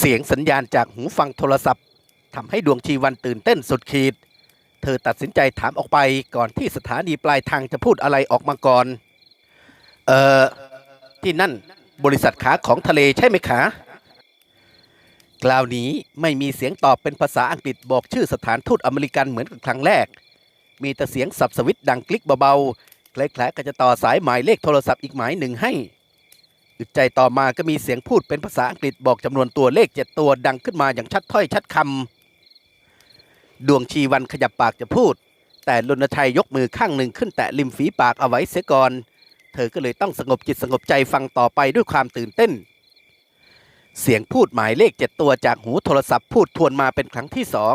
เสียงสัญญาณจากหูฟังโทรศัพท์ทำให้ดวงชีวันตื่นเต้นสุดขีด เธอตัดสินใจถามออกไปก่อนที่สถานีปลายทางจะพูดอะไรออกมาก่อน เอ่อ ที่นั่นบริษัทขาของทะเลใช่ไหมคะกล่าวนี้ไม่มีเสียงตอบเป็นภาษาอังกฤษบอกชื่อสถานทูตอเมริกันเหมือนกับครั้งแรก มีแต่เสียงสับสวิตดังคลิกเบาๆคล้ายๆกับจะต่อสายหมายเลขโทรศัพท์อีกหมายหนึ่งให้ อึดใจต่อมาก็มีเสียงพูดเป็นภาษาอังกฤษบอกจำนวนตัวเลขเจ็ดตัวดังขึ้นมาอย่างชัดถ้อยชัดคำดวงชีวันขยับปากจะพูด แต่รณชัยยกมือข้างหนึ่งขึ้นแตะริมฝีปากเอาไว้เสียก่อน เธอก็เลยต้องสงบจิตสงบใจฟังต่อไปด้วยความตื่นเต้น เสียงพูดหมายเลขเจ็ดตัวจากหูโทรศัพท์พูดทวนมาเป็นครั้งที่สอง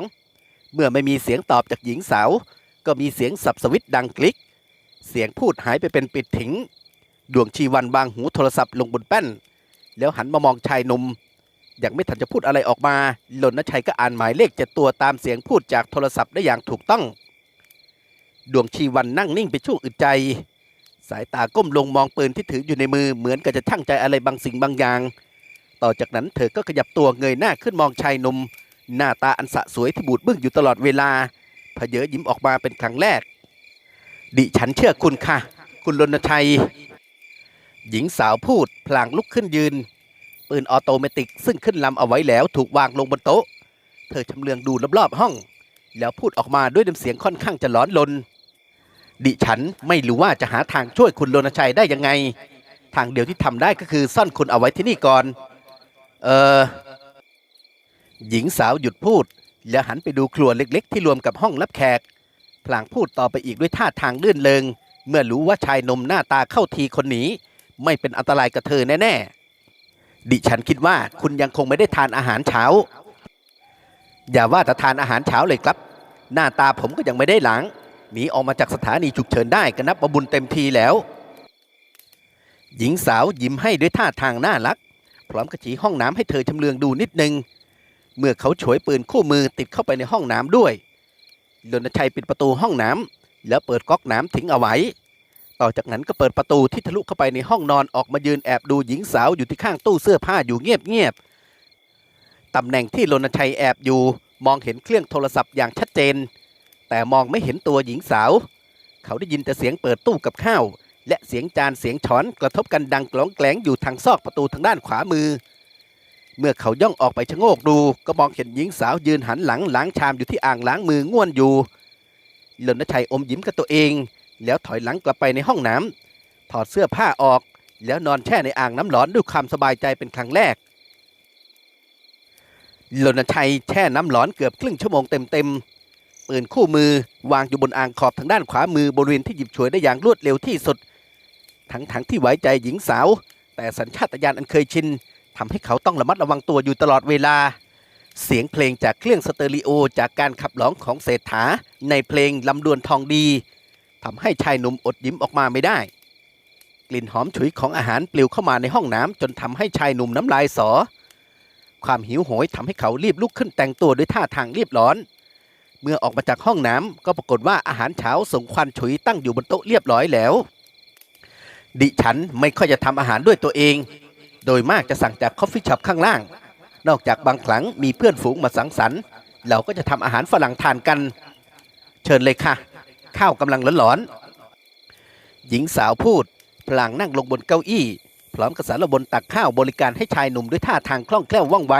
เมื่อไม่มีเสียงตอบจากหญิงสาว ก็มีเสียงสับสวิตดังคลิก เสียงพูดหายไปเป็นปิดถิง ดวงชีวันวางหูโทรศัพท์ลงบนแป้น แล้วหันมามองชายหนุ่มยังไม่ทันจะพูดอะไรออกมาหลนชัยก็อ่านหมายเลขเจ็ดตัวตามเสียงพูดจากโทรศัพท์ได้อย่างถูกต้อง ดวงชีวันนั่งนิ่งไปชั่วอึดใจ สายตาก้มลงมองปืนที่ถืออยู่ในมือเหมือนกับจะช่างใจอะไรบางสิ่งบางอย่าง ต่อจากนั้นเธอก็ขยับตัวเงยหน้าขึ้นมองชายหนุ่มหน้าตาอันสะสวยที่บูดบึ้งอยู่ตลอดเวลาเพเยอยิ้มออกมาเป็นครั้งแรก ดิฉันเชื่อคุณค่ะ คุณรณชัย หญิงสาวพูดพลางลุกขึ้นยืน ปืนออโตเมติกซึ่งขึ้นลำเอาไว้แล้วถูกวางลงบนโต๊ะ เธอชำเลืองดูรอบๆห้อง แล้วพูดออกมาด้วยน้ำเสียงค่อนข้างจะร้อนลน ดิฉันไม่รู้ว่าจะหาทางช่วยคุณโรณชัยได้ยังไง ทางเดียวที่ทำได้ก็คือซ่อนคุณเอาไว้ที่นี่ก่อน เออหญิงสาวหยุดพูด แล้วหันไปดูครัวเล็กๆ ที่รวมกับห้องรับแขก พลางพูดต่อไปอีกด้วยท่าทางลื่นเลงเมื่อรู้ว่าชายนมหน้าตาเข้าทีคนนี้ ไม่เป็นอันตรายกับเธอแน่ๆ ดิฉันคิดว่าคุณยังคงไม่ได้ทานอาหารเช้า อย่าว่าแต่ทานอาหารเช้าเลยครับ หน้าตาผมก็ยังไม่ได้หลังหนีออกมาจากสถานีฉุกเฉินได้ก็นับว่าบุญเต็มทีแล้ว หญิงสาวยิ้มให้ด้วยท่าทางน่ารัก พร้อมกระจีห้องน้ำให้เธอชำเลืองดูนิดนึง เมื่อเขาฉวยปืนคู่มือติดเข้าไปในห้องน้ำด้วยรณชัยปิดประตูห้องน้ำแล้วเปิดก๊อกน้ำทิ้งเอาไว้ ต่อจากนั้นก็เปิดประตูที่ทะลุเข้าไปในห้องนอนออกมายืนแอบดูหญิงสาวอยู่ที่ข้างตู้เสื้อผ้าอยู่เงียบๆตำแหน่งที่รณชัยแอบอยู่ มองเห็นเครื่องโทรศัพท์อย่างชัดเจน แต่มองไม่เห็นตัวหญิงสาว เขาได้ยินแต่เสียงเปิดตู้กับข้าว และเสียงจานเสียงช้อนกระทบกันดังกลองแกลงอยู่ทางซอกประตูทางด้านขวามือ เมื่อเขาย่องออกไปชะโงกดู ก็มองเห็นหญิงสาวยืนหันหลังล้างชามอยู่ที่อ่างล้างมือง่วนอยู่รณชัยอมยิ้มกับตัวเอง แล้วถอยหลังกลับไปในห้องน้ำถอดเสื้อผ้าออก แล้วนอนแช่ในอ่างน้ำร้อนด้วยความสบายใจเป็นครั้งแรกรณชัยแช่น้ำร้อนเกือบครึ่งชั่วโมงเต็มๆปืนคู่มือวางอยู่บนอ่างขอบทางด้านขวามือบริเวณที่หยิบฉวยได้อย่างรวดเร็วที่สุด ทั้งๆที่ไว้ใจหญิงสาว แต่สัญชาตญาณอันเคยชินทำให้เขาต้องระมัดระวังตัวอยู่ตลอดเวลา เสียงเพลงจากเครื่องสเตอริโอจากการขับร้องของเศรษฐาในเพลงลำดวนทองดี ทำให้ชายหนุ่มอดยิ้มออกมาไม่ได้ กลิ่นหอมฉุยของอาหารปลิวเข้ามาในห้องน้ำจนทำให้ชายหนุ่มน้ำลายสอ ความหิวโหยทำให้เขารีบลุกขึ้นแต่งตัวด้วยท่าทางรีบร้อน เมื่อออกมาจากห้องน้ำก็ปรากฏว่าอาหารเช้าส่งควันฉุยตั้งอยู่บนโต๊ะเรียบร้อยแล้ว ดิฉันไม่ค่อยจะทำอาหารด้วยตัวเอง โดยมากจะสั่งจากคอฟฟี่ช็อปข้างล่าง นอกจากบางครั้งมีเพื่อนฝูงมาสังสรรค์ เราก็จะทำอาหารฝรั่งทานกัน เชิญเลยค่ะ ข้าวกำลังร้อนๆหญิงสาวพูด พลางนั่งลงบนเก้าอี้ พร้อมกับสารบนตักข้าวบริการให้ชายหนุ่มด้วยท่าทางคล่องแคล่วว่องไว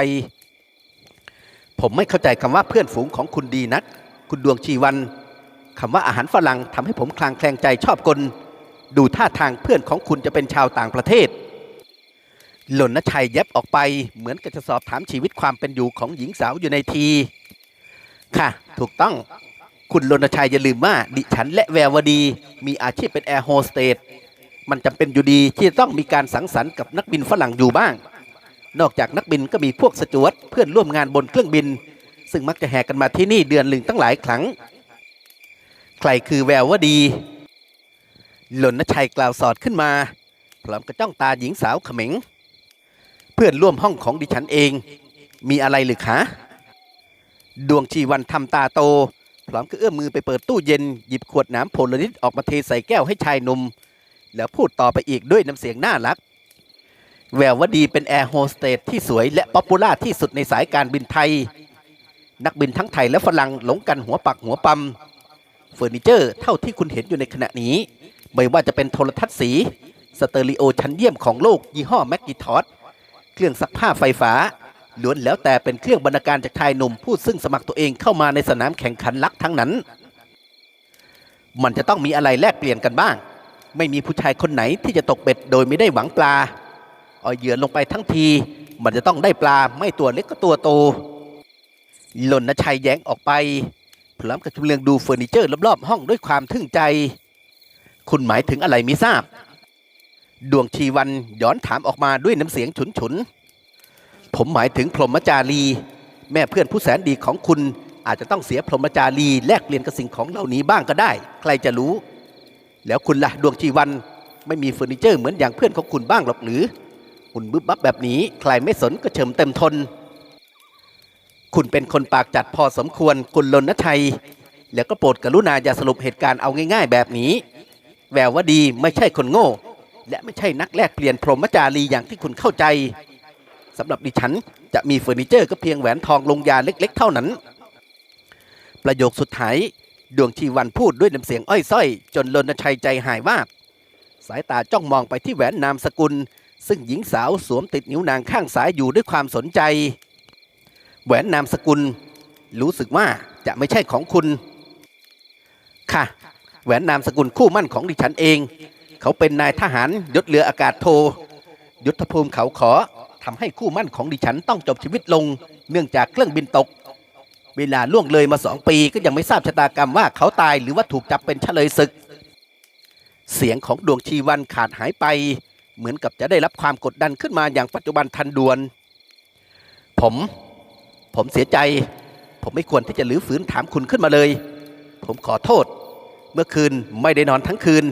ผมไม่เข้าใจคำว่าเพื่อนฝูงของคุณดีนัก คุณดวงชีวันคำว่าอาหารฝรั่งทำให้ผมคลางแคลงใจชอบกล ดูท่าทางเพื่อนของคุณจะเป็นชาวต่างประเทศ หล่นนชัยแยบออกไปเหมือนกับจะสอบถามชีวิตความเป็นอยู่ของหญิงสาวอยู่ในที ค่ะ ถูกต้อง คุณรณชัยอย่าลืมว่าดิฉันและแวววดี มีอาชีพเป็นแอร์โฮสเตสมันจำเป็นอยู่ดีที่ต้องมีการสังสรรค์กับนักบินฝรั่งอยู่บ้าง นอกจากนักบินก็มีพวกสจวตเพื่อนร่วมงานบนเครื่องบิน ซึ่งมักจะแห่กันมาที่นี่เดือนหนึ่งตั้งหลายครั้ง ใครคือแวววดี หล่นนชัยกล่าวสอดขึ้นมาพร้อมกระจ้องตาหญิงสาวเขม็ง เพื่อนร่วมห้องของดิฉันเอง มีอะไรหรือคะดวงชีวันทำตาโต พร้อมกับเอื้อมมือไปเปิดตู้เย็นหยิบขวดน้ำโพลาริสออกมาเทใส่แก้วให้ชายหนุ่มแล้วพูดต่อไปอีกด้วยน้ำเสียงน่ารัก แวววดีเป็นแอร์โฮสเตสที่สวยและป๊อปปูล่าที่สุดในสายการบินไทย นักบินทั้งไทยและฝรั่งหลงกันหัวปักหัวปั๊มเฟอร์นิเจอร์เท่าที่คุณเห็นอยู่ในขณะนี้ ไม่ว่าจะเป็นโทรทัศน์สี สเตอริโอชั้นเยี่ยมของโลกยี่ห้อแมกกิทอสเครื่องซักผ้าไฟฟ้า ล้วนแล้วแต่เป็นเครื่องบรรณาการจากชายหนุ่มผู้ซึ่งสมัครตัวเองเข้ามาในสนามแข่งขันลักทั้งนั้น มันจะต้องมีอะไรแลกเปลี่ยนกันบ้าง ไม่มีผู้ชายคนไหนที่จะตกเบ็ดโดยไม่ได้หวังปลาเอาเหยื่อลงไปทั้งที มันจะต้องได้ปลาไม่ตัวเล็กก็ตัวโตหล่นนชัยแย้งออกไปพร้อมกับชำเลืองดูเฟอร์นิเจอร์รอบๆห้องด้วยความทึ่งใจ คุณหมายถึงอะไรมิทราบ ดวงชีวันย้อนถามออกมาด้วยน้ำเสียงฉุนๆ ผมหมายถึงพรหมจารี แม่เพื่อนผู้แสนดีของคุณอาจจะต้องเสียพรหมจารีแลกเปลี่ยนกับสิ่งของเหล่านี้บ้างก็ได้ ใครจะรู้ แล้วคุณละ่ะดวงชีวันไม่มีเฟอร์นิเจอร์เหมือนอย่างเพื่อนของคุณบ้างหรอกหรือหุ่นบึบบับแบบนี้ใครไม่สนก็เฉิมเต็มทน คุณเป็นคนปากจัดพอสมควรคุณลนชัย แล้วก็โปรดกรุณาอย่าสรุปเหตุการณ์เอาง่าย ๆ แบบนี้ แววว่าดีไม่ใช่คนโง่ และไม่ใช่นักแลกเปลี่ยนพรหมจารีอย่างที่คุณเข้าใจ สำหรับดิฉันจะมีเฟอร์นิเจอร์ก็เพียงแหวนทองลงยาเล็ก ๆ เท่านั้น ประโยคสุดท้ายดวงชีวันพูดด้วยน้ำเสียงอ้อยส้อย จนลนชัยใจหายวาบสายตาจ้องมองไปที่แหวนนามสกุล ซึ่งหญิงสาวสวมติดนิ้วนางข้างซ้ายอยู่ด้วยความสนใจ แหวนนามสกุล รู้สึกว่าจะไม่ใช่ของคุณ ค่ะ แหวนนามสกุลคู่มั่นของดิฉันเอง เขาเป็นนายทหารยศเรืออากาศโท ยุทธภูมิเขาขอ ทำให้คู่มั่นของดิฉันต้องจบชีวิตลง เนื่องจากเครื่องบินตก เวลาล่วงเลยมาสองปีก็ยังไม่ทราบชะตากรรมว่าเขาตายหรือว่าถูกจับเป็นเฉลยศึก เสียงของดวงชีวันขาดหายไป เหมือนกับจะได้รับความกดดันขึ้นมาอย่างปัจจุบันทันด่วน ผม ผมเสียใจ ผมไม่ควรที่จะหรือฝืนถามคุณขึ้นมาเลย ผมขอโทษ เมื่อคืนไม่ได้นอนทั้งคืน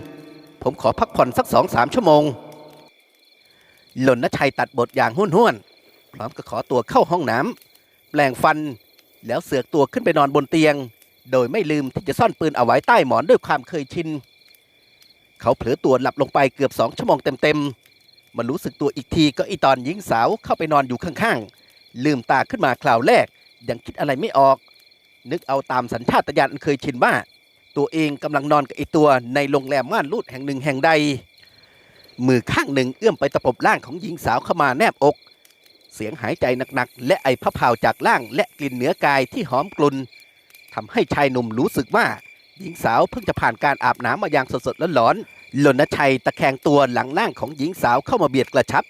ผมขอพักผ่อนสักสองสามชั่วโมง หล่นนชัยตัดบทอย่างห้วนห้วนพร้อมกับขอตัวเข้าห้องน้ำแปลงฟันแล้วเสือกตัวขึ้นไปนอนบนเตียง โดยไม่ลืมที่จะซ่อนปืนเอาไว้ใต้หมอนด้วยความเคยชิน เขาเผลอตัวหลับลงไปเกือบสองชั่วโมงเต็มๆมารู้สึกตัวอีกทีก็อีตอนหญิงสาวเข้าไปนอนอยู่ข้างๆ ลืมตาขึ้นมาคราวแรก ยังคิดอะไรไม่ออก นึกเอาตามสัญชาตญาณอันเคยชินว่า ตัวเองกำลังนอนกับไอตัวในโรงแรมม่านรูดแห่งหนึ่งแห่งใด มือข้างหนึ่งเอื้อมไปตะปบร่างของหญิงสาวเข้ามาแนบอก เสียงหายใจหนักๆ และไอพะเผาจากร่างและกลิ่นเนื้อกายที่หอมกลุ่นทำให้ชายหนุ่มรู้สึกว่า หญิงสาวเพิ่งจะผ่านการอาบน้ำมาอย่างสดๆร้อนหลนชัยตะแคงตัวหลังร่างของหญิงสาวเข้ามาเบียดกระชับ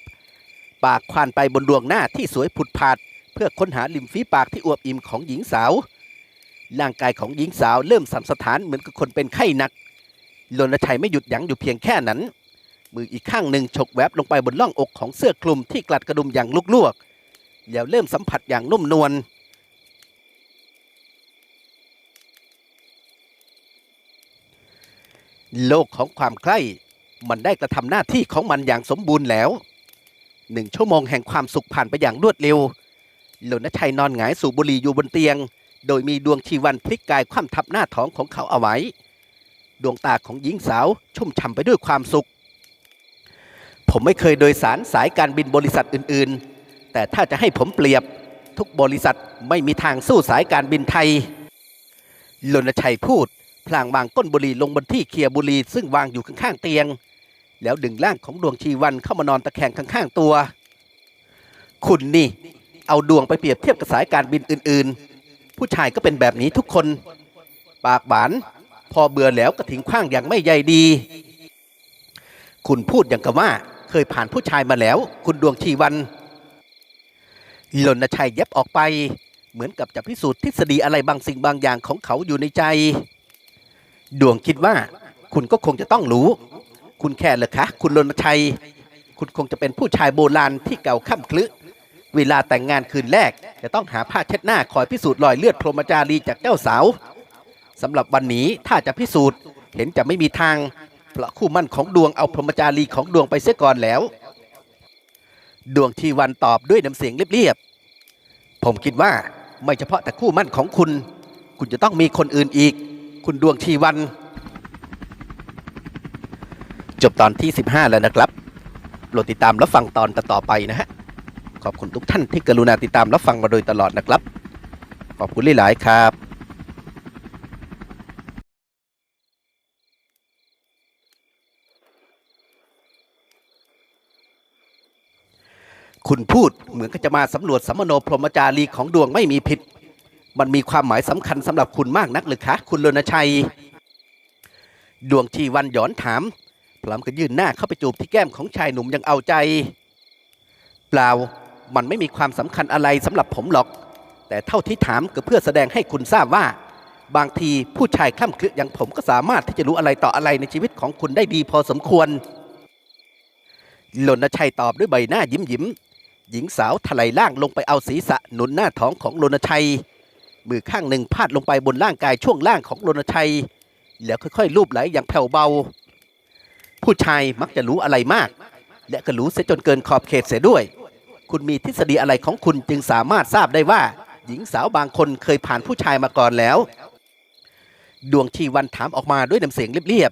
ปากควานไปบนดวงหน้าที่สวยผุดผาด เพื่อค้นหาริมฝีปากที่อวบอิ่มของหญิงสาว ร่างกายของหญิงสาวเริ่มสั่นสะท้านเหมือนกับคนเป็นไข้หนักหลนชัยไม่หยุดยั้งอยู่เพียงแค่นั้น มืออีกข้างหนึ่งฉกแวบลงไปบนล่องอกของเสื้อคลุมที่กลัดกระดุมอย่างลวกแล้วเริ่มสัมผัสอย่างนุ่มนวลโลกของความใกล้มันได้กระทำหน้าที่ของมันอย่างสมบูรณ์แล้วหนึ่งชั่วโมงแห่งความสุขผ่านไปอย่างรวดเร็วหลนชัยนอนหงายสูบบุหรี่อยู่บนเตียง โดยมีดวงชีวันพลิกกายคว่ำทับหน้าท้องของเขาเอาไว้ ดวงตาของหญิงสาวชุ่มฉ่ำไปด้วยความสุข ผมไม่เคยโดยสารสายการบินบริษัทอื่นๆ แต่ถ้าจะให้ผมเปรียบทุกบริษัทไม่มีทางสู้สายการบินไทยลนชัยพูด พลางวางก้นบุหรี่ลงบนที่เคียบุหรี่ซึ่งวางอยู่ข้างๆเตียง แล้วดึงร่างของดวงชีวันเข้ามานอนตะแคงข้างๆตัว คุณนี่ เอาดวงไปเปรียบเทียบกับสายการบินอื่นๆ ผู้ชายก็เป็นแบบนี้ทุกคน ปากหวาน พอเบื่อแล้วก็ทิ้งขว้างอย่างไม่ใยดี คุณพูดอย่างกับว่า เคยผ่านผู้ชายมาแล้ว คุณดวงชีวัน หลนชัยเย็บออกไป เหมือนกับจะพิสูจน์ทฤษฎีอะไรบางสิ่งบางอย่างของเขาอยู่ในใจ ดวงคิดว่า คุณก็คงจะต้องรู้ คุณแค่เหรอคะ คุณรณชัย คุณคงจะเป็นผู้ชายโบราณที่เก่าค่ำคลึเวลาแต่งงานคืนแรก จะต้องหาผ้าเช็ดหน้าคอยพิสูจน์รอยเลือดพรหมจารีจากเจ้าสาวสำหรับวันนี้ถ้าจะพิสูจน์เห็นจะไม่มีทาง เพราะคู่มั่นของดวงเอาพรหมจารีของดวงไปเสียก่อนแล้ว ดวงทีวันตอบด้วยน้ำเสียงเรียบๆผมคิดว่าไม่เฉพาะแต่คู่มั่นของคุณ คุณจะต้องมีคนอื่นอีก คุณดวงทีวัน จบตอนที่ 15 แล้วนะครับโปรดติดตามรับฟังตอนต่อไปนะฮะ ขอบคุณทุกท่านที่กรุณาติดตามรับฟังมาโดยตลอดนะครับ ขอบคุณหลายๆครับ คุณพูดเหมือนก็จะมาสำรวจสัมโนพรหมจารีของดวงไม่มีผิด มันมีความหมายสำคัญสำหรับคุณมากนักหรือคะคุณรณชัย ดวงชีวันหยอนถาม พร้อมกับยื่นหน้าเข้าไปจูบที่แก้มของชายหนุ่มยังเอาใจ เปล่ามันไม่มีความสำคัญอะไรสำหรับผมหรอก แต่เท่าที่ถามก็เพื่อแสดงให้คุณทราบว่า บางทีผู้ชายคล่ำคลึอย่างผมก็สามารถที่จะรู้อะไรต่ออะไรในชีวิตของคุณได้ดีพอสมควรหลนชัยตอบด้วยใบหน้ายิ้มยิ้ม หญิงสาวถลายล่างลงไปเอาศีรษะหนุนหน้าท้องของรณชัย มือข้างหนึ่งพาดลงไปบนร่างกายช่วงล่างของรณชัย แล้วค่อยๆลูบไหลอย่างแผ่วเบา ผู้ชายมักจะรู้อะไรมาก และก็รู้เสียจนเกินขอบเขตเสียด้วย คุณมีทฤษฎีอะไรของคุณจึงสามารถทราบได้ว่า หญิงสาวบางคนเคยผ่านผู้ชายมาก่อนแล้ว ดวงชีวันถามออกมาด้วยน้ำเสียงเรียบ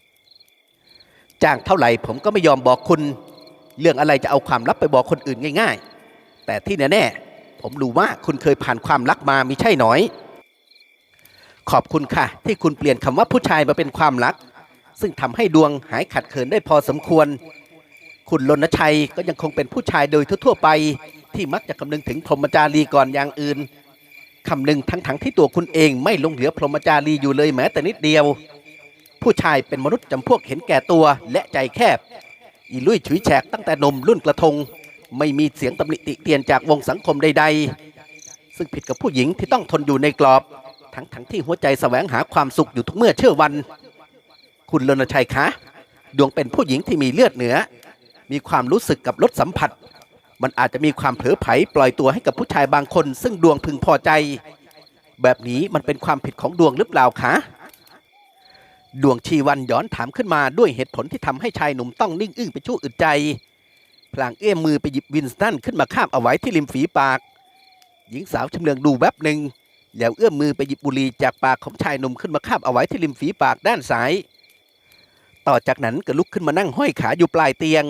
ๆจ้างเท่าไหร่ผมก็ไม่ยอมบอกคุณ เรื่องอะไรจะเอาความลับไปบอกคนอื่นง่าย ๆ แต่ที่แน่ๆผมรู้ว่าคุณเคยผ่านความรักมามิใช่น้อย ขอบคุณค่ะ ที่คุณเปลี่ยนคำว่าผู้ชายมาเป็นความรัก ซึ่งทำให้ดวงหายขัดเขินได้พอสมควร คุณรณชัยก็ยังคงเป็นผู้ชายโดยทั่วๆไป ที่มักจะคำนึงถึงพรหมจารีก่อนอย่างอื่นคำนึงทั้งๆที่ตัวคุณเองไม่ลงเหลือพรหมจารีอยู่เลยแม้แต่นิดเดียว ผู้ชายเป็นมนุษย์จำพวกเห็นแก่ตัวและใจแคบ อีลุยฉุยแฉกตั้งแต่นมรุ่นกระทง ไม่มีเสียงตำหนิติเตียนจากวงสังคมใดๆ ซึ่งผิดกับผู้หญิงที่ต้องทนอยู่ในกรอบ ทั้งๆที่หัวใจแสวงหาความสุขอยู่ทุกเมื่อเชื่อวัน คุณรณชัยคะ ดวงเป็นผู้หญิงที่มีเลือดเหนือ มีความรู้สึกกับรสสัมผัส มันอาจจะมีความเผลอไผปล่อยตัวให้กับผู้ชายบางคน ซึ่งดวงพึงพอใจ แบบนี้มันเป็นความผิดของดวงหรือเปล่าคะดวงชีวันย้อนถามขึ้นมาด้วยเหตุผลที่ทำให้ชายหนุ่มต้องนิ่งอึ้งไปชั่วอึดใจ พลางเอื้อมมือไปหยิบวินสตันขึ้นมาข้ามเอาไว้ที่ริมฝีปาก หญิงสาวชำเลืองดูแวบหนึ่งแล้วเอื้อมมือไปหยิบบุหรี่จากปากของชายหนุ่มขึ้นมาคาบเอาไว้ที่ริมฝีปากด้านซ้าย ต่อจากนั้นก็ลุกขึ้นมานั่งห้อยขาอยู่ปลายเตียง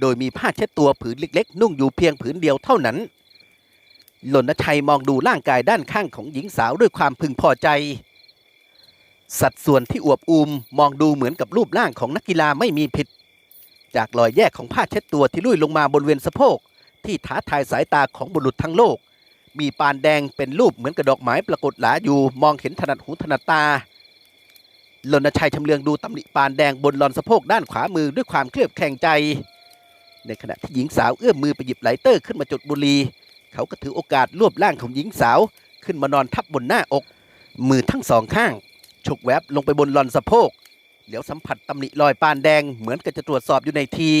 โดยมีผ้าเช็ดตัวผืนเล็กๆ นุ่งอยู่เพียงผืนเดียวเท่านั้น หลนชัยมองดูร่างกายด้านข้างของหญิงสาวด้วยความพึงพอใจ สัดส่วนที่อวบอูมมองดูเหมือนกับรูปร่างของนักกีฬาไม่มีผิด จากรอยแยกของผ้าเช็ดตัวที่ลุยลงมาบนเวียนสะโพก ที่ท้าทายสายตาของบุรุษทั้งโลก มีปานแดงเป็นรูปเหมือนกระดอกไม้ปรากฏหลาอยู่มองเห็นถนัดหูถนัดตาลนชัยชำเลืองดูตำหนิปานแดงบนลอนสะโพกด้านขวามือด้วยความเคลือบแคลงใจ ในขณะที่หญิงสาวเอื้อมมือไปหยิบไลเตอร์ขึ้นมาจุดบุหรี่เขาก็ถือโอกาสรวบร่างของหญิงสาวขึ้นมานอนทับบนหน้าอก มือทั้งสองข้างฉกแวบลงไปบนลอนสะโพก เดี๋ยวสัมผัสตำหนิรอยปานแดงเหมือนกับจะตรวจสอบอยู่ในที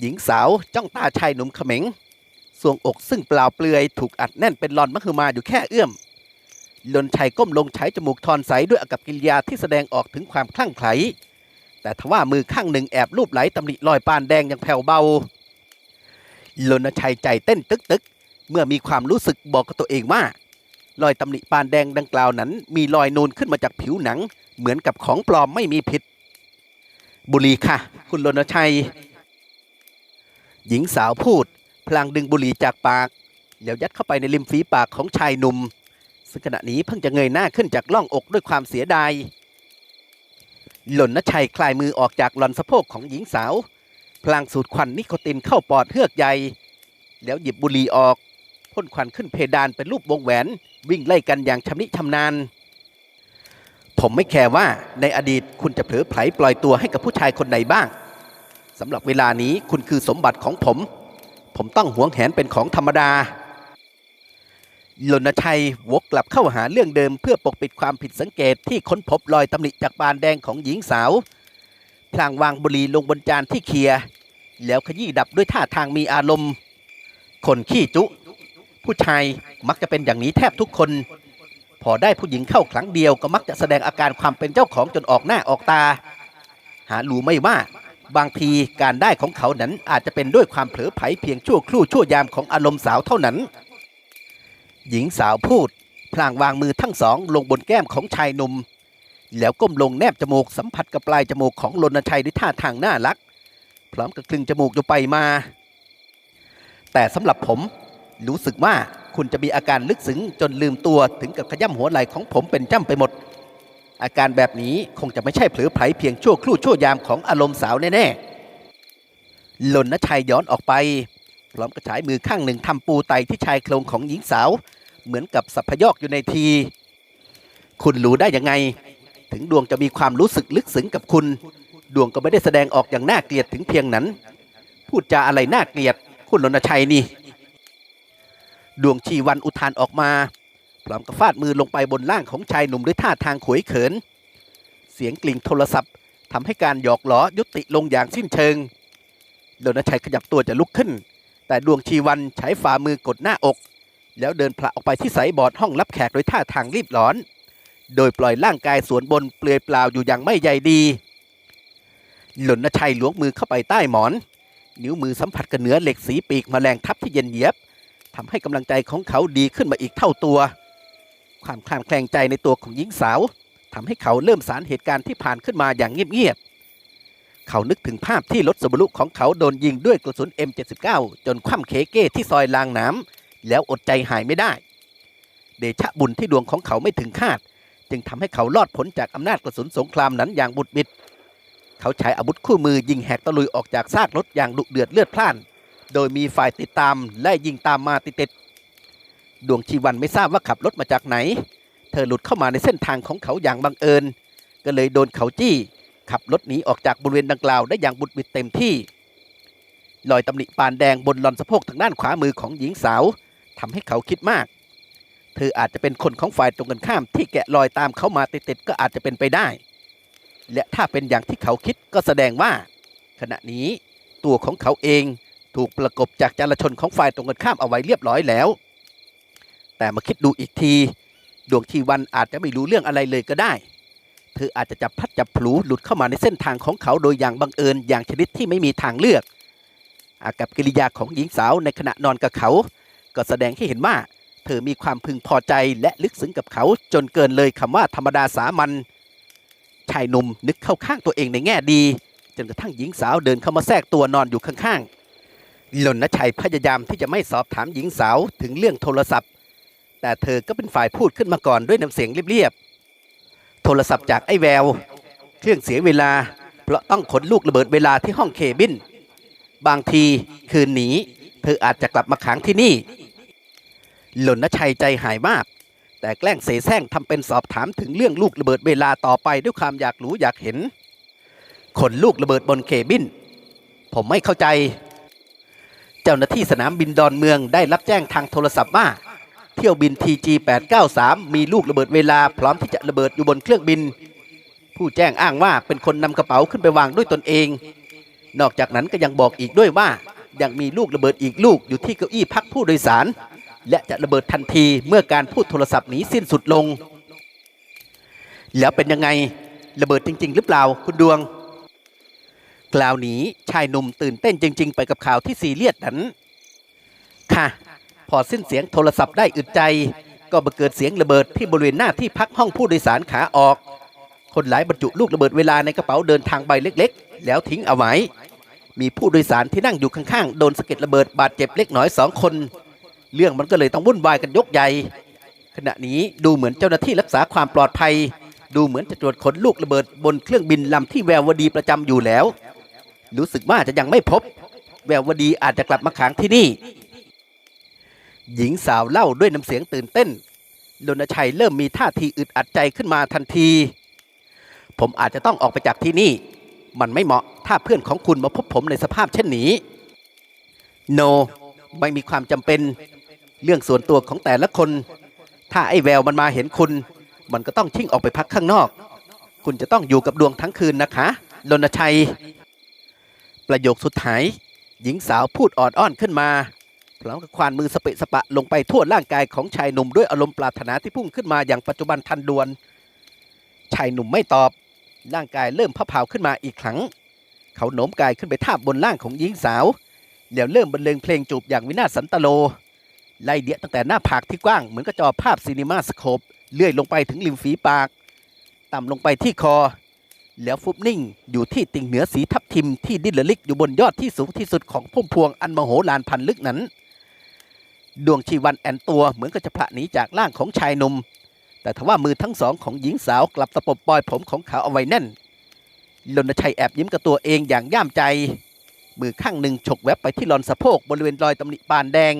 หญิงสาวจ้องตาชายหนุ่มเขม็งสวงอกซึ่งเปล่าเปลือยถูกอัดแน่นเป็นลอนมหึมาอยู่แค่เอื้อมลนชัยก้มลงใช้จมูกทอนใสด้วยอากับกิริยาที่แสดงออกถึงความคลั่งไคล้แต่ทว่ามือข้างหนึ่งแอบลูบไหลตำหนิรอยปานแดงอย่างแผ่วเบาลนชัยใจเต้นตึกตึกๆเมื่อมีความรู้สึกบอกกับตัวเองว่า รอยตำหนิปานแดงดังกล่าวนั้น มีรอยนูนขึ้นมาจากผิวหนัง เหมือนกับของปลอมไม่มีผิด บุหรี่ค่ะ คุณลนชัย หญิงสาวพูด พลางดึงบุหรี่จากปาก แล้วยัดเข้าไปในริมฝีปากของชายหนุ่ม ซึ่งขณะนี้เพิ่งจะเงยหน้าขึ้นจากล่องอกด้วยความเสียดาย หล่นนชัยคลายมือออกจากหลอนสะโพกของหญิงสาว พลางสูดควันนิโคตินเข้าปอดเฮือกใหญ่ แล้วหยิบบุหรี่ออก พ่นควันขึ้นเพดานเป็นรูปวงแหวน วิ่งไล่กันอย่างชำนิชำนาญ ผมไม่แคร์ว่าในอดีตคุณจะเผลอไผลปล่อยตัวให้กับผู้ชายคนไหนบ้างสำหรับเวลานี้คุณคือสมบัติของผม ผมต้องหวงแหนเป็นของธรรมดาลนชัยวกกลับเข้าหาเรื่องเดิมเพื่อปกปิดความผิดสังเกตที่ค้นพบรอยตำหนิจากปานแดงของหญิงสาวพลางวางบุหรี่ลงบนจานที่เคลียแล้วขยี้ดับด้วยท่าทางมีอารมณ์ คนขี้จุ ผู้ชายมักจะเป็นอย่างนี้แทบทุกคน พอได้ผู้หญิงเข้าครั้งเดียวก็มักจะแสดงอาการความเป็นเจ้าของจนออกหน้าออกตา หารู้ไม่ว่าบางทีการได้ของเขานั้นอาจจะเป็นด้วยความเผลอไผลเพียงชั่วครู่ชั่วยามของอารมณ์สาวเท่านั้น หญิงสาวพูดพลางวางมือทั้งสองลงบนแก้มของชายหนุ่ม แล้วก้มลงแนบจมูกสัมผัสกับปลายจมูกของรณชัยด้วยท่าทางน่ารัก พร้อมกับคลึงจมูกอยู่ไปมา แต่สำหรับผม รู้สึกว่าคุณจะมีอาการลึกซึ้งจนลืมตัวถึงกับขย้ำหัวไหล่ของผมเป็นจ้ำไปหมด อาการแบบนี้คงจะไม่ใช่เผลอไผลเพียงชั่วครู่ชั่วยามของอารมณ์สาวแน่ๆหล่นนชัยย้อนออกไปพร้อมกระฉายมือข้างหนึ่งทำปูไตที่ชายโครงของหญิงสาว เหมือนกับสัพพยอกอยู่ในที คุณรู้ได้ยังไง ถึงดวงจะมีความรู้สึกลึกซึ้งกับคุณ ดวงก็ไม่ได้แสดงออกอย่างน่าเกลียดถึงเพียงนั้น พูดจาอะไรน่าเกลียด คุณรณชัยนี่ ดวงชีวันอุทานออกมาพร้อมกับฟาดมือลงไปบนล่างของชายหนุ่มด้วยท่าทางขวยเขิน เสียงกลิ่งโทรศัพท์ทำให้การหยอกล้อยุติลงอย่างสิ้นเชิงรณชัยขยับตัวจะลุกขึ้น แต่ดวงชีวันใช้ฝ่ามือกดหน้าอก แล้วเดินผละออกไปที่สายบอร์ดห้องรับแขกโดยท่าทางรีบร้อน โดยปล่อยร่างกายสวนบนเปลือยเปล่าอยู่อย่างไม่ใยดีหล่นชัยหลวงมือเข้าไปใต้หมอน นิ้วมือสัมผัสกับเนื้อเหล็กสีปีกมแมลงทับที่เย็นเยียบ ทำให้กำลังใจของเขาดีขึ้นมาอีกเท่าตัว ความคลางแคลงใจในตัวของหญิงสาวทำให้เขาเริ่มสารเหตุการณ์ที่ผ่านขึ้นมาอย่างเงียบๆ เขานึกถึงภาพที่รถสบรุของเขาโดนยิงด้วยกระสุน M79 จนคว่ำเคเก้ที่ซอยลางน้ำแล้วอดใจหายไม่ได้ เดชะบุญที่ดวงของเขาไม่ถึงคาด จึงทำให้เขารอดพ้นจากอำนาจกระสุนสงครามนั้นอย่างบุดบิด เขาใช้อาวุธคู่มือยิงแหกตะลุยออกจากซากรถอย่างดุเดือดเลือดพล่าน โดยมีฝ่ายติดตามไล่ยิงตามมาติดๆดวงชีวันไม่ทราบว่าขับรถมาจากไหน เธอหลุดเข้ามาในเส้นทางของเขาอย่างบังเอิญ ก็เลยโดนเขาจี้ ขับรถหนีออกจากบริเวณดังกล่าวได้อย่างบุดบิดเต็มที่รอยตำหนิปานแดงบนหลอนสะโพกทางด้านขวามือของหญิงสาวทำให้เขาคิดมาก เธออาจจะเป็นคนของฝ่ายตรงกันข้ามที่แกะรอยตามเขามาติดๆก็อาจจะเป็นไปได้ และถ้าเป็นอย่างที่เขาคิดก็แสดงว่า ขณะนี้ตัวของเขาเอง ถูกประกบจากจารชนของฝ่ายตรงกันข้ามเอาไว้เรียบร้อยแล้ว แต่มาคิดดูอีกที ดวงชีวันอาจจะไม่รู้เรื่องอะไรเลยก็ได้ เธออาจจะจับพัดจับผลูหลุดเข้ามาในเส้นทางของเขาโดยอย่างบังเอิญอย่างชนิดที่ไม่มีทางเลือก อากับกิริยาของหญิงสาวในขณะนอนกับเขา ก็แสดงให้เห็นว่า เธอมีความพึงพอใจและลึกซึ้งกับเขาจนเกินเลยคำว่าธรรมดาสามัญชายหนุ่มนึกเข้าข้างตัวเองในแง่ดี จนกระทั่งหญิงสาวเดินเข้ามาแทรกตัวนอนอยู่ข้างๆ หล่นนชัยพยายามที่จะไม่สอบถามหญิงสาวถึงเรื่องโทรศัพท์ แต่เธอก็เป็นฝ่ายพูดขึ้นมาก่อนด้วยน้ำเสียงเรียบๆ โทรศัพท์จากไอ้แวว เครื่องเสียเวลา เพราะต้องขนลูกระเบิดเวลาที่ห้องเคบิน บางทีคืนหนีเธออาจจะกลับมาขังที่นี่ หล่นนชัยใจหายมาก แต่แกล้งเสแสร้งทำเป็นสอบถามถึงเรื่องลูกระเบิดเวลาต่อไปด้วยความอยากรู้อยากเห็น ขนลูกระเบิดบนเคบิน ผมไม่เข้าใจ เจ้าหน้าที่สนามบินดอนเมืองได้รับแจ้งทางโทรศัพท์ว่า เที่ยวบิน TG 893 มีลูกระเบิดเวลาพร้อมที่จะระเบิดอยู่บนเครื่องบิน ผู้แจ้งอ้างว่าเป็นคนนำกระเป๋าขึ้นไปวางด้วยตนเอง นอกจากนั้นก็ยังบอกอีกด้วยว่า ยังมีลูกระเบิดอีกลูกอยู่ที่เก้าอี้พักผู้โดยสาร และจะระเบิดทันทีเมื่อการพูดโทรศัพท์นี้สิ้นสุดลง แล้วเป็นยังไงระเบิดจริง ๆ หรือเปล่าคุณดวง กล่าวนี้ชายหนุ่มตื่นเต้นจริง ๆ ไปกับข่าวที่ซีเรียสนั้น ค่ะ พอสิ้นเสียงโทรศัพท์ได้อึดใจ ก็บังเกิดเสียงระเบิดที่บริเวณหน้าที่พักห้องผู้โดยสารขาออก คนหลายบรรจุลูกระเบิดเวลาในกระเป๋าเดินทางใบเล็ก ๆ แล้วทิ้งเอาไว้ มีผู้โดยสารที่นั่งอยู่ข้างๆโดนสะเก็ดระเบิดบาดเจ็บเล็กน้อยสองคน เรื่องมันก็เลยต้องวุ่นวายกันยกใหญ่ ขณะนี้ดูเหมือนเจ้าหน้าที่รักษาความปลอดภัยดูเหมือนจะตรวจขนลูกระเบิดบนเครื่องบินลำที่แวววดีประจำอยู่แล้ว รู้สึกว่าจะยังไม่พบ แวววดีอาจจะกลับมาขังที่นี่ หญิงสาวเล่าด้วยน้ำเสียงตื่นเต้นรณชัยเริ่มมีท่าทีอึดอัดใจขึ้นมาทันที ผมอาจจะต้องออกไปจากที่นี่ มันไม่เหมาะถ้าเพื่อนของคุณมาพบผมในสภาพเช่นนี้ โนไม่มีความจำเป็น เรื่องส่วนตัวของแต่ละคน ถ้าไอ้แววมันมาเห็นคุณ มันก็ต้องชิ่งออกไปพักข้างนอก คุณจะต้องอยู่กับดวงทั้งคืนนะคะรณชัย ประโยคสุดท้าย หญิงสาวพูดอ่อนอ้อนขึ้นมาพร้อมกับควานมือสเปะสปะลงไปทั่วร่างกายของชายหนุ่มด้วยอารมณ์ปรารถนาที่พุ่งขึ้นมาอย่างปัจจุบันทันด่วน ชายหนุ่มไม่ตอบ ร่างกายเริ่มพับเผาขึ้นมาอีกครั้ง เขาโน้มกายขึ้นไปทาบบนร่างของหญิงสาว แล้วเริ่มบรรเลงเพลงจูบอย่างวินาศสันตโล ไล่เดียตั้งแต่หน้าผากที่กว้างเหมือนกับจอภาพซีนีมาสโคปเลื่อยลงไปถึงริมฝีปาก ต่ำลงไปที่คอ แล้วฟุบนิ่งอยู่ที่ติ่งเหนือสีทับทิมที่ดิ้นระลิกอยู่บนยอดที่สูงที่สุดของพุ่มพวงอันมโหฬารพันลึกนั้น ดวงชีวันแอนตัวเหมือนกับจะพละหนีจากร่างของชายหนุ่ม แต่ทว่ามือทั้งสองของหญิงสาวกลับตะปบปลอยผมของเขาเอาไว้แน่นลนชัยแอบยิ้มกับตัวเองอย่างย่ามใจ มือข้างหนึ่งฉกแวบไปที่หลอนสะโพกบริเวณรอยตำหนิปานแดง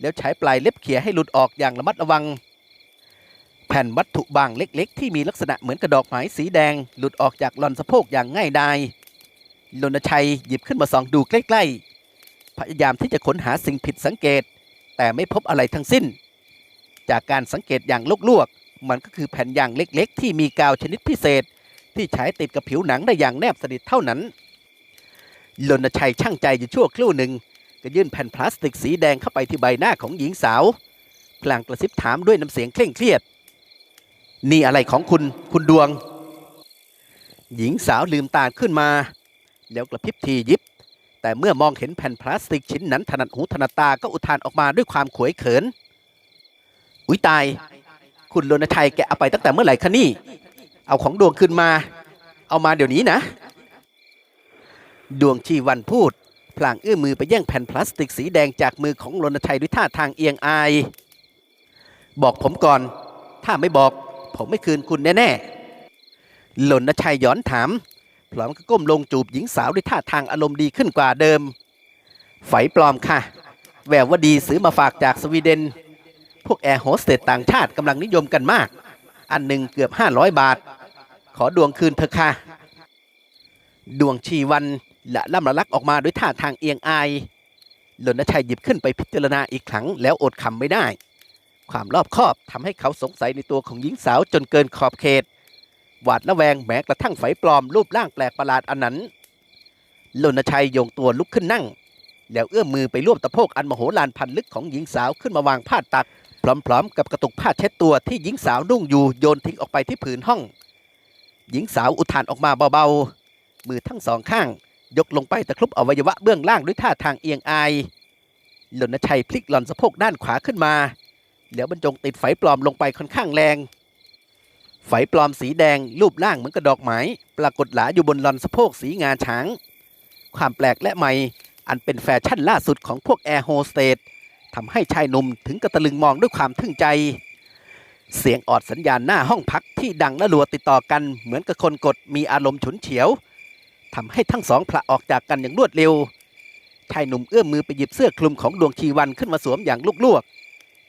แล้วใช้ปลายเล็บเขี่ยให้หลุดออกอย่างระมัดระวัง ผ่นวัตถุบางเล็ก ๆ ที่มีลักษณะเหมือนกระดอกไม้สีแดง หลุดออกจากหลอนสะโพกอย่างง่ายดายลนชัยหยิบขึ้นมาส่องดูใกล้ ๆ พยายามที่จะค้นหาสิ่งผิดสังเกต แต่ไม่พบอะไรทั้งสิ้น จากการสังเกตอย่างลวกๆมันก็คือแผ่นยางเล็ก ๆ ที่มีกาวชนิดพิเศษ ที่ใช้ติดกับผิวหนังได้อย่างแนบสนิทเท่านั้นลนชัยช่างใจอยู่ชั่วครู่หนึ่งก็ยื่นแผ่นพลาสติกสีแดงเข้าไปที่ใบหน้าของหญิงสาว พลางกระซิบถามด้วยน้ำเสียงเคร่งเครียด นี่อะไรของคุณคุณดวง หญิงสาวลืมตาขึ้นมา แล้วกระพริบทียิบ แต่เมื่อมองเห็นแผ่นพลาสติกชิ้นนั้นถนัดหูถนัดตาก็อุทานออกมาด้วยความขวยเขิน อุ้ยตาย คุณรณชัยแกเอาไปตั้งแต่เมื่อไหร่คะนี่ เอาของดวงขึ้นมา เอามาเดี๋ยวนี้นะ ดวงชีวันพูดพลางเอื้อมมือไปแย่งแผ่นพลาสติกสีแดงจากมือของรณชัยด้วยท่าทางเอียงอาย บอกผมก่อน ถ้าไม่บอก ผมไม่คืนคุณแน่ๆรณชัยย้อนถาม พร้อมกับก้มลงจูบหญิงสาวด้วยท่าทางอารมณ์ดีขึ้นกว่าเดิมไฝปลอมค่ะ แววว่าดีซื้อมาฝากจากสวีเดน พวกแอร์โฮสเตสต่างชาติกำลังนิยมกันมาก อันหนึ่งเกือบ 500 บาท ขอดวงคืนเถอะค่ะ ดวงชีวันละล่ำละลักออกมาด้วยท่าทางเอียงอายหลนชัยหยิบขึ้นไปพิจารณาอีกครั้งแล้วอดคำไม่ได้ ความรอบคอบทำให้เขาสงสัยในตัวของหญิงสาวจนเกินขอบเขต หวาดระแวงแม้กระทั่งไฝปลอมรูปร่างแปลกประหลาดอันนั้นลนชัยโยงตัวลุกขึ้นนั่ง แล้วเอื้อมมือไปรวบตะโพกอันมโหฬารพันลึกของหญิงสาวขึ้นมาวางพาตัก พร้อมๆ กับกระตุกผ้าเช็ดตัวที่หญิงสาวนุ่งอยู่โยนทิ้งออกไปที่ผืนห้อง หญิงสาวอุทานออกมาเบาๆ มือทั้งสองข้าง ยกลงไปตะครุบอวัยวะเบื้องล่างด้วยท่าทางเอียงอายลนชัยพลิกหล่อนสะโพกด้านขวาขึ้นมา แล้วบรรจงติดไฝปลอมลงไปค่อนข้างแรง ไฝปลอมสีแดงรูปร่างเหมือนกระดอกไม้ปรากฏหลาอยู่บนหลอนสะโพกสีงาช้าง ความแปลกและใหม่ อันเป็นแฟชั่นล่าสุดของพวกแอร์โฮสเตสทำให้ชายหนุ่มถึงกระตะลึงมองด้วยความทึ่งใจ เสียงออดสัญญาณหน้าห้องพักที่ดังและรัวติดต่อกันเหมือนกับคนกดมีอารมณ์ฉุนเฉียวทำให้ทั้งสองผละออกจากกันอย่างรวดเร็วชายหนุ่มเอื้อมมือไปหยิบเสื้อคลุมของดวงชีวันขึ้นมาสวมอย่างลวก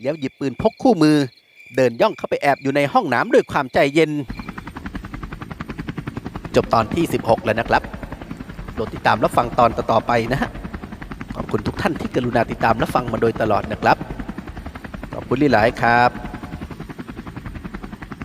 แล้วหยิบปืนพกคู่มือ เดินย่องเข้าไปแอบอยู่ในห้องน้ำด้วยความใจเย็น จบตอนที่ 16 แล้วนะครับโปรดติดตามรับฟังตอนต่อๆไปนะฮะขอบคุณทุกท่านที่กรุณาติดตามและฟังมาโดยตลอดนะครับ ขอบคุณหลายครับ